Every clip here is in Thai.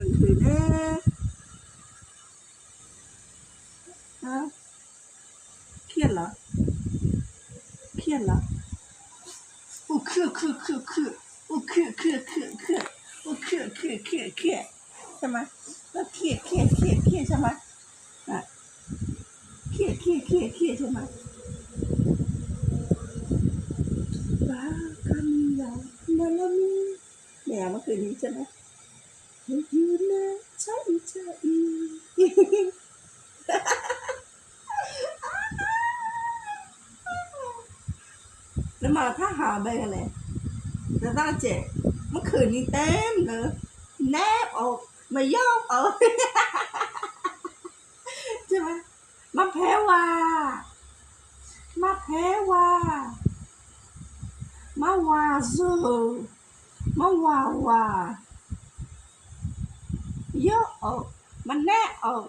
ตื่นเด้ฮะเครียดเหรอเครียดเหรอโอ้เครียดเครียดเครียดโอ้เครียดเครียดเครียดโอ้เครียดเครียดเครียดใช่ไหมแล้วเครียดเครียดเครียดใช่ไหมอะเครียดเครียดเครียดใช่ไหมบ้ากันย่างนั้นแหมเมื่อคืนนี้ใช่ไหม If you not tight to you. Mà thác hà bê này Rồi ta trẻ Mất khử đi tên nữa Nép ồ Mày dốc ồ Chứ mà Mà phé hoa Mà phé hoa Mà hoa dư Mà hoa hoa เยอะออก มันแน่ออก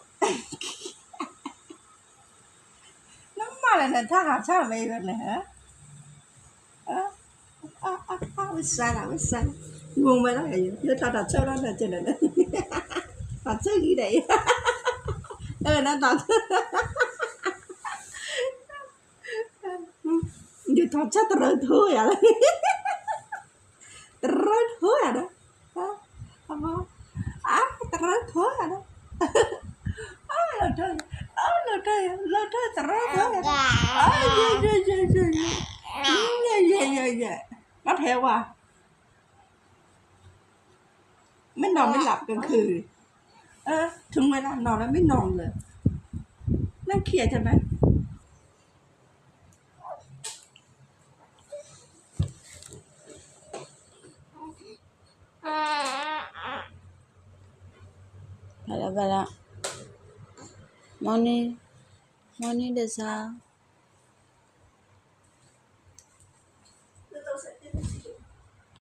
น้ำมันอะไรนะถ้าหาชาไปแบบไหนฮะเอออะอะอะวิสัยละวิสัยงงไปแล้วไงเดี๋ยวตาตาเช่าแล้วนะเจนนะตาเช่ากี่ไหนเออนะตาเดี๋ยวตาเช่าตะเริงถ้วยอะไรตะเริงถ้วยอะไรฮะเอามา à Puedo. Ay, lo traigo. Ay, lo traigo. Lo traigo. Te traigo. Ay, ya, ya, ya, ya, ya. Ya, ya, ya, ya. Nó theo à. Mới nòn mới lặp gần khừ. Ờ, thường mày làm nòn là mới nòn rồi. Nó kia cho mày. 啊。பல பல மணி மணி டெஸ்ஸா